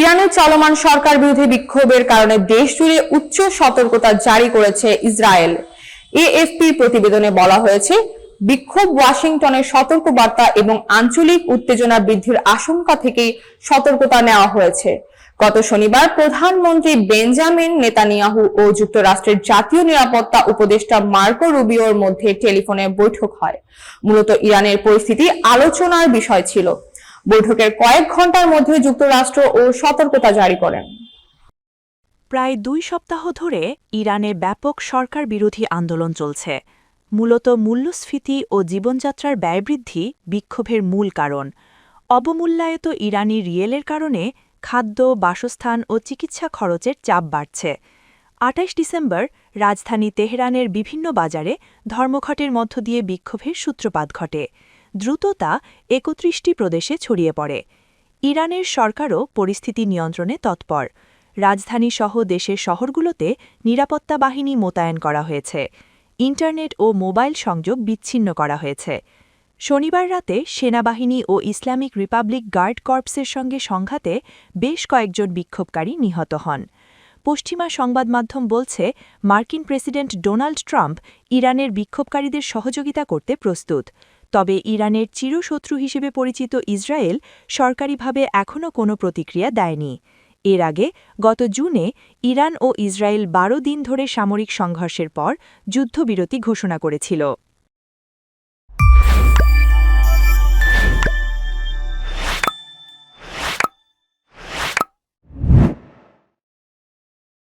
ইরানের চলমান সরকার বিরোধী বিক্ষোভের কারণে দেশ জুড়ে উচ্চ সতর্কতা জারি করেছে ইসরায়েল। এএফপির প্রতিবেদনে বলা হয়েছে, বিক্ষোভ ওয়াশিংটনের সতর্কবার্তা এবং আঞ্চলিক উত্তেজনা বৃদ্ধির আশঙ্কা থেকেই সতর্কতা নেওয়া হয়েছে। গত শনিবার প্রধানমন্ত্রী বেঞ্জামিন নেতানিয়াহু ও যুক্তরাষ্ট্রের জাতীয় নিরাপত্তা উপদেষ্টা মার্কো রুবিওর মধ্যে টেলিফোনে বৈঠক হয়। মূলত ইরানের পরিস্থিতি আলোচনার বিষয় ছিল। বৈঠকের কয়েক ঘণ্টার মধ্যে যুক্তরাষ্ট্র ও সতর্কতা জারি করেন। প্রায় দুই সপ্তাহ ধরে ইরানে ব্যাপক সরকার বিরোধী আন্দোলন চলছে। মূলত মূল্যস্ফীতি ও জীবনযাত্রার ব্যয়বৃদ্ধি বিক্ষোভের মূল কারণ। অবমূল্যায়িত ইরানি রিয়েলের কারণে খাদ্য, বাসস্থান ও চিকিৎসা খরচের চাপ বাড়ছে। আটাইশ ডিসেম্বর রাজধানী তেহরানের বিভিন্ন বাজারে ধর্মঘটের মধ্য দিয়ে বিক্ষোভের সূত্রপাত ঘটে। দ্রুততা একত্রিশটি প্রদেশে ছড়িয়ে পড়ে। ইরানের সরকারও পরিস্থিতি নিয়ন্ত্রণে তৎপর। রাজধানী সহ দেশের শহরগুলোতে নিরাপত্তা বাহিনী মোতায়েন করা হয়েছে। ইন্টারনেট ও মোবাইল সংযোগ বিচ্ছিন্ন করা হয়েছে। শনিবার রাতে সেনাবাহিনী ও ইসলামিক রিপাবলিক গার্ড কর্পসের সঙ্গে সংঘাতে বেশ কয়েকজন বিক্ষোভকারী নিহত হন। পশ্চিমা সংবাদমাধ্যম বলছে, মার্কিন প্রেসিডেন্ট ডোনাল্ড ট্রাম্প ইরানের বিক্ষোভকারীদের সহযোগিতা করতে প্রস্তুত। তবে ইরানের চিরশত্রু হিসেবে পরিচিত ইসরায়েল সরকারিভাবে এখনও কোনো প্রতিক্রিয়া দেয়নি। এর আগে গত জুনে ইরান ও ইসরায়েল বারো দিন ধরে সামরিক সংঘর্ষের পর যুদ্ধবিরতি ঘোষণা করেছিল।